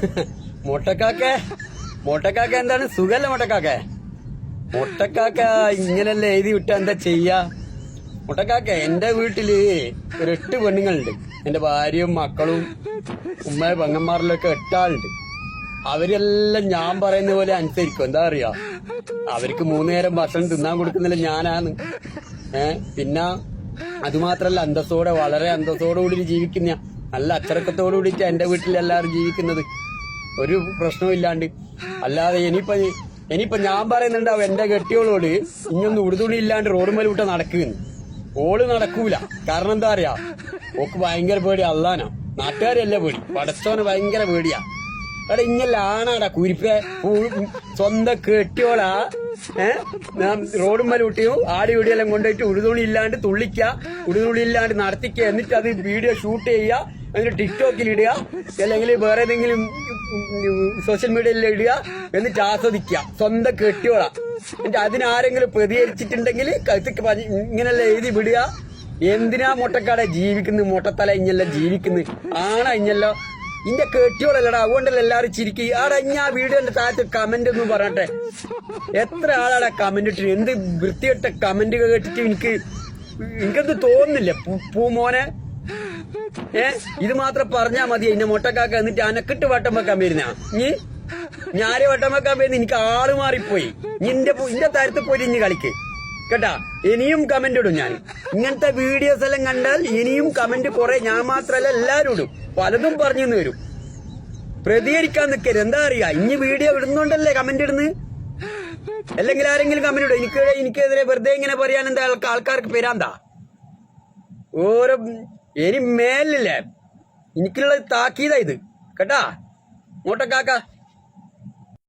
മുട്ടക്കാക്ക? മുട്ടക്കാക്ക എന്താണ്? സുഖല്ല മുട്ടക്കാക്ക? മുട്ടക്കാക്ക ഇങ്ങനല്ലേ എഴുതി വിട്ട എന്താ ചെയ്യാ? മുട്ടക്കാക്ക എന്റെ വീട്ടിൽ ഒരു എട്ട് പെണ്ണുങ്ങളുണ്ട്. എന്റെ ഭാര്യയും മക്കളും ഉമ്മയും പെങ്ങന്മാരിലൊക്കെ എട്ടാളുണ്ട്. അവരെല്ലാം ഞാൻ പറയുന്ന പോലെ അനുസരിക്കും. എന്താ അറിയാ? അവർക്ക് മൂന്നു നേരം ഭക്ഷണം തിന്നാൻ കൊടുക്കുന്നില്ല ഞാനാണ് ഏ? പിന്നെ അതുമാത്രല്ല അന്തസ്സോടെ വളരെ അന്തസ്സോടുകൂടി ജീവിക്കുന്ന നല്ല അച്ചടക്കത്തോടു കൂടിയിട്ട് എന്റെ വീട്ടിൽ എല്ലാവരും ജീവിക്കുന്നത്. ഒരു പ്രശ്നവും ഇല്ലാണ്ട്. അല്ലാതെ ഇനിയിപ്പൊ ഇനിയിപ്പൊ ഞാൻ പറയുന്നുണ്ടാവും എന്റെ കെട്ടിയോളോട് ഇനിയൊന്നും ഉടുതുണി ഇല്ലാണ്ട് റോഡ് മേലെ വിട്ട നടക്കുന്നു. ഓൾ നടക്കൂല. കാരണം എന്താ പറയാ ഓക്ക് ഭയങ്കര പേടി അള്ളാനാ. നാട്ടുകാരല്ല പേടി. പടച്ചോന് ഭയങ്കര പേടിയാ. എടാ ഇങ്ങല്ല ആണാടാ കുരിപ്പേ സ്വന്തം കെട്ടിയോളാ. ഏഹ് റോഡും മേലെ വിട്ടിയും ആടി വീടിയെല്ലാം കൊണ്ടുപോയിട്ട് ഉടുതുണി ഇല്ലാണ്ട് തുള്ളിക്ക ഉടുതുണി ഇല്ലാണ്ട് നടത്തിക്ക. എന്നിട്ട് അത് വീഡിയോ ഷൂട്ട് ചെയ്യുക. എന്നിട്ട് ടിക്ടോക്കിൽ ഇടുക അല്ലെങ്കിൽ വേറെ ഏതെങ്കിലും സോഷ്യൽ മീഡിയയിൽ ഇടുക എന്നിട്ട് ആസ്വദിക്കുക. സ്വന്തം കെട്ടിയോള. എന്നിട്ട് അതിനാരെങ്കിലും പ്രതികരിച്ചിട്ടുണ്ടെങ്കിൽ കഴുത്തിക്ക് പറഞ്ഞ് ഇങ്ങനെല്ലാം എഴുതി വിടുക. എന്തിനാ മുട്ടക്കാടെ ജീവിക്കുന്നത്? മുട്ടത്തല ഇഞ്ഞല്ല ജീവിക്കുന്നത്? ആണ ഇഞ്ഞല്ലോ? ഇന്റെ കെട്ടിയോളല്ലടാ അതുകൊണ്ടല്ല എല്ലാവരും ചിരിക്കുക ആടാ ആ വീഡിയോന്റെ താഴത്ത് കമന്റ് എന്ന് പറയട്ടെ എത്ര ആളാടാ കമന്റ് ഇട്ടിട്ട് എന്ത് വൃത്തികെട്ട കമന്റ് കേട്ടിട്ട് എനിക്ക് എനിക്കെന്ത് തോന്നുന്നില്ല. പൂ- പൂമോനെ ഏ? ഇത് മാത്രം പറഞ്ഞാ മതി. എന്നെ മുട്ടക്കാക്ക എന്നിട്ട് അനക്കിട്ട് വട്ടം വെക്കാൻ വരുന്ന. നീ ഞാരെ വട്ടം വെക്കാൻ വരുന്ന? എനിക്ക് ആൾ മാറിപ്പോയി. നിന്റെ ഇന്റെ തരത്ത് പോയി ഇനി കളിക്ക്. കേട്ടാ? ഇനിയും കമന്റ് ഇടും ഞാൻ. ഇങ്ങനത്തെ വീഡിയോസ് എല്ലാം കണ്ടാൽ ഇനിയും കമന്റ് കുറെ ഞാൻ മാത്രല്ല എല്ലാരും ഇടും. പലതും പറഞ്ഞു വരും. പ്രതികരിക്കാൻ നിൽക്കരുത് എന്താ അറിയാ? ഇനി വീഡിയോ ഇടുന്നോണ്ടല്ലേ കമന്റ് ഇടുന്നത് അല്ലെങ്കിൽ ആരെങ്കിലും കമന്റ് ഇടും? എനിക്ക് എനിക്കെതിരെ വെറുതെ ഇങ്ങനെ പറയാൻ എന്താ ആൾക്കാ- ആൾക്കാർക്ക് പേരാന്താ? ഓരോ ഇനി മേലില്ലേ? എനിക്കുള്ള താക്കീതാ ഇത്. കേട്ടാ? മോട്ടക്കാക്ക